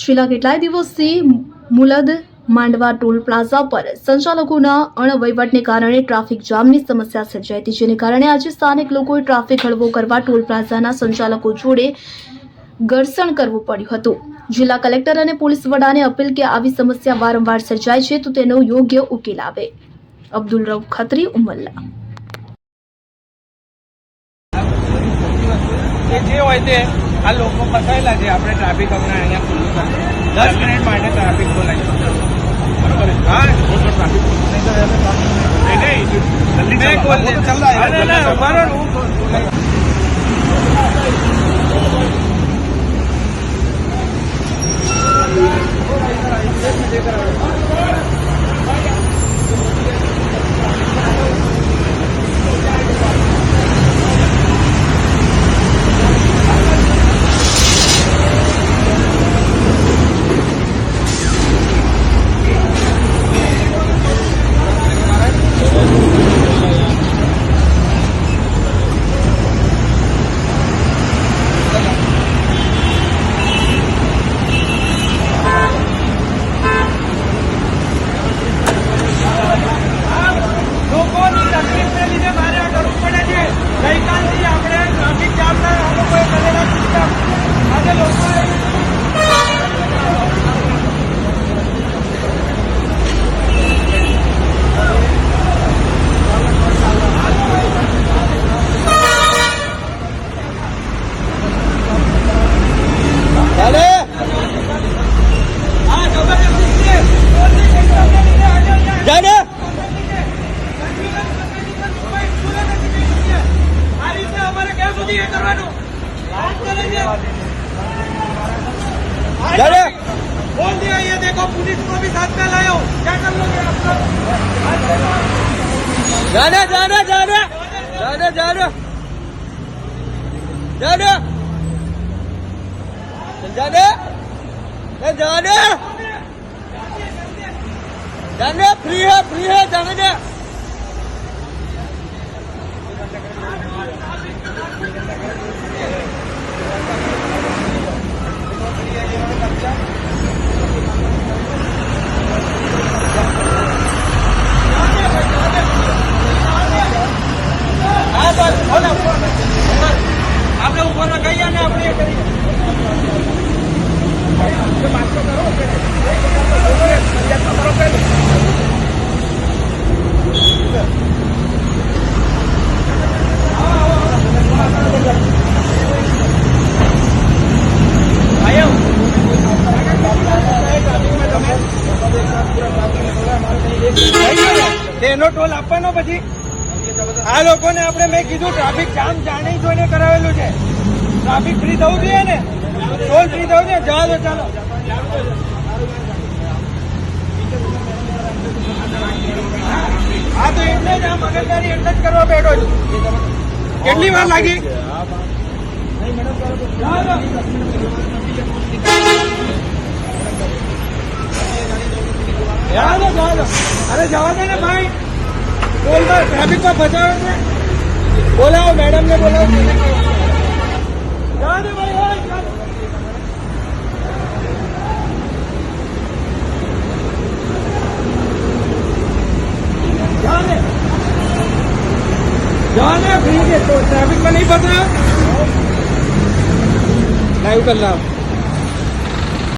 છેલ્લા કેટલાય દિવસથી મુલદ માંડવા ટોલ પ્લાઝા પર સંચાલકોના અણવહીવટને કારણે ટ્રાફિક જામની સમસ્યા સર્જાઈ હતી, જેને કારણે આજે સ્થાનિક લોકોએ ટ્રાફિક હળવો કરવા ટોલ પ્લાઝાના સંચાલકો જોડે ઘર્ષણ કરવું પડ્યું હતું. જિલ્લા કલેક્ટર અને પોલીસ વડાને અપીલ કે આવી સમસ્યા વારંવાર સર્જાય છે તો તેનો યોગ્ય ઉકેલ આવે. અબ્દુલ રઉફ ખત્રી, ઉમલ્લા. જે હોય તે આ લોકો ફસાયેલા છે. આપણે ટ્રાફિક હમણાં અહીંયા ખુલ્લું છે દસ મિનિટ માટે ટ્રાફિક ખોલાય બરોબર હા? ટ્રાફિક નહીં. નહીં દે અરે ના ઊભા રહો ને, હું ખોલ- લોકોની લીધે મારે આ કરવું પડે છે. ગઈકાલથી આપણે ટ્રાફિક જામના આ લોકોએ કરેલા સિસ્ટમ આજે લોકોએ આ જબરજસ્તી છે. ટોલની સિસ્ટમને લીધે આજે અહીંયા આ રીતે અમારે ક્યાં સુધી એ કરવાનું વાત કરે છે जाने बोल दिया ये देखो पुलिस को भी साथ में लाए हो क्या कर लोगे आप लोग जाने जाने जाने जाने जाने जाने चल जाने ए जाने जाने फ्री है फ्री है जाने ટોલ આપવાનો પછી આ લોકોને આપણે મેં કીધું ટ્રાફિક જામ જાણી જોઈને કરાવેલું છે. ટ્રાફિક ફ્રી થવું જોઈએ ને? ટોલ ફ્રી થવું જોઈએ? જવા દો, ચાલો. હા, તો એટલે જ આ મગજદારી એટલે જ કરવા બેઠો છું. કેટલી વાર લાગી? અરે જવા દે ને ભાઈ. ટોલમાં ટ્રાફિકમાં ફસાયો છે બોલાવો મેડમ ને બોલાવો જવા દે ભાઈ ઓય, ચાલ. જવા દે જવા દે ફ્રી છે તો